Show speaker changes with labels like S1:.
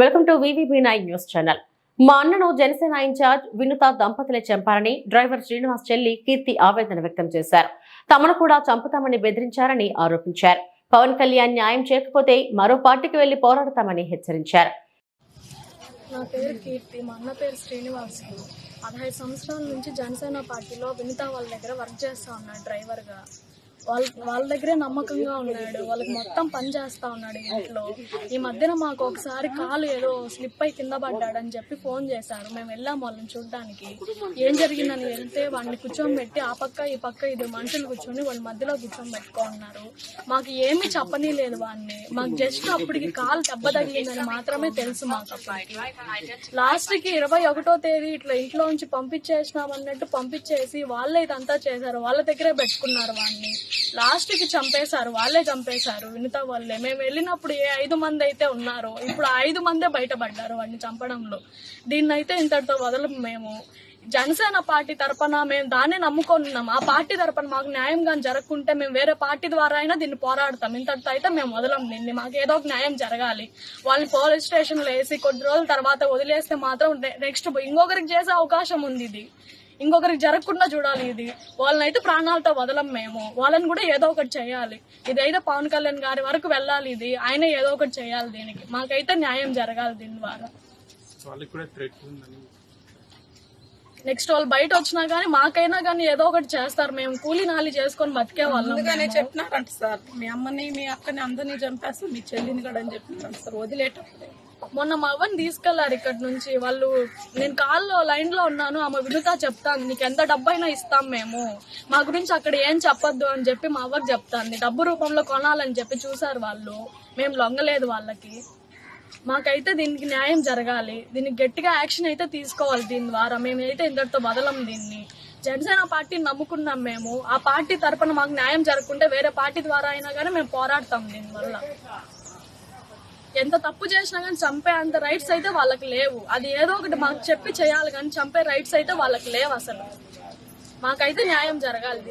S1: Welcome to VVB nine news channel. మా అన్నను Janasena incharge వినుత దంపతులే చంపారని డ్రైవర్ శ్రీనివాస్ చెల్లి కీర్తి ఆవేదన వ్యక్తం చేశారు. తమను కూడా చంపుతామని బెదిరించారని ఆరోపించారు. పవన్ కళ్యాణ్ న్యాయం చేయకపోతే మరో పార్టీకి వెళ్ళి పోరాడతామని హెచ్చరించారు.
S2: నా పేరు కీర్తి మా అన్న పేరు శ్రీనివాస్. పదహైదు సంవత్సరాల నుంచి జనసేన పార్టీలో వినిత వాళ్ళ దగ్గర వర్క్ చేస్తా ఉన్నాడు డ్రైవర్గా. వాళ్ళ వాళ్ళ దగ్గరే నమ్మకంగా ఉన్నాడు. వాళ్ళకి మొత్తం పని చేస్తా ఉన్నాడు ఇంట్లో. ఈ మధ్యన మాకు ఒకసారి కాలు ఏదో స్లిప్ అయి కింద పడ్డాడని చెప్పి ఫోన్ చేశారు. మేము వెళ్ళాం వాళ్ళని చూడడానికి. ఏం జరిగిందని వెళ్తే వాడిని కూర్చోబెట్టి ఆ పక్క ఈ పక్క ఇది మనుషులు కూర్చొని వాళ్ళ మధ్యలో కూర్చోబెట్టుకో ఉన్నారు మాకు ఏమీ చెప్పని లేదు వాడిని. మాకు జస్ట్ అప్పటికి కాలు దెబ్బ తగిలిందని మాత్రమే తెలుసు మాకు అప్పటికి లాస్ట్కి ఇరవై ఒకటో తేదీ ఇట్లా ఇంట్లో నుంచి పంపించేసినాం అన్నట్టు పంపించేసి వాళ్ళే ఇదంతా చేశారు. వాళ్ళ దగ్గరే పెట్టుకున్నారు వాడిని. లాస్ట్కి చంపేశారు వాళ్ళే చంపేశారు. వినిత వాళ్ళే. మేము వెళ్ళినప్పుడు ఏ ఐదు మంది అయితే ఉన్నారో ఇప్పుడు ఐదు మందే బయటపడ్డారు వాడిని చంపడంలో. దీన్ని అయితే ఇంతటితో వదలం మేము. జనసేన పార్టీ తరపున మేము దాన్నే నమ్ముకొని ఉన్నాం. ఆ పార్టీ తరపున మాకు న్యాయం కానీ జరగకుంటే మేము వేరే పార్టీ ద్వారా అయినా దీన్ని పోరాడతాం. ఇంతటితో అయితే మేము వదలం దీన్ని. మాకు ఏదో ఒక న్యాయం జరగాలి. వాళ్ళని పోలీస్ స్టేషన్లో వేసి కొద్ది రోజుల తర్వాత వదిలేస్తే మాత్రం నెక్స్ట్ ఇంకొకరికి చేసే అవకాశం ఉంది ఇది. ఇంకొకరికి జరగకుండా చూడాలి ఇది. వాళ్ళని అయితే ప్రాణాలతో వదలం మేము. వాళ్ళని కూడా ఏదో ఒకటి చేయాలి. ఇదైతే పవన్ కళ్యాణ్ గారి వరకు వెళ్ళాలి ఇది. ఆయన ఏదో ఒకటి చేయాలి దీనికి. మాకైతే న్యాయం జరగాలి దీని ద్వారా.
S3: వాళ్ళకి కూడా థ్రెట్ ఉందని
S2: నెక్స్ట్ వాళ్ళు బయట వచ్చినా గానీ మాకైనా గానీ ఏదో ఒకటి చేస్తారు. మేము కూలీ నాలి చేసుకొని బతికే వాళ్ళం.
S4: ముందుగానే చెప్పినారంట సార్. మీ అమ్మని మీ అక్కని అందరినీ చంపేస్తాం మీ చెల్లిని కూడా అని చెప్పినారంట సార్. వదిలేటప్పుడే.
S2: మొన్న మా అవ్వని తీసుకెళ్ళారు ఇక్కడ నుంచి. వాళ్ళు నేను కాల్లో లైన్లో ఉన్నాను. ఆమె వినుత చెప్తాను నీకు ఎంత డబ్బైనా ఇస్తాం మేము. మా గురించి అక్కడ ఏం చెప్పొద్దు అని చెప్పి మా అవ్వకి చెప్తాను డబ్బు రూపంలో కొనాలని చెప్పి చూసారు వాళ్ళు. మేము లొంగలేదు వాళ్ళకి. మాకైతే దీనికి న్యాయం జరగాలి. దీనికి గట్టిగా యాక్షన్ అయితే తీసుకోవాలి దీని ద్వారా. మేమైతే ఇంతటితో బదలం దీన్ని. జనసేన పార్టీని నమ్ముకున్నాం మేము. ఆ పార్టీ తరపున మాకు న్యాయం జరగకుంటే వేరే పార్టీ ద్వారా అయినా కానీ మేము పోరాడతాం దీనివల్ల ఎంత తప్పు చేసినా కానీ చంపే అంత రైట్స్ అయితే వాళ్ళకి లేవు. అది ఏదో ఒకటి మాకు చెప్పి చేయాలి కానీ చంపే రైట్స్ అయితే వాళ్ళకి లేవు అసలు. మాకైతే న్యాయం జరగాలి దీన్ని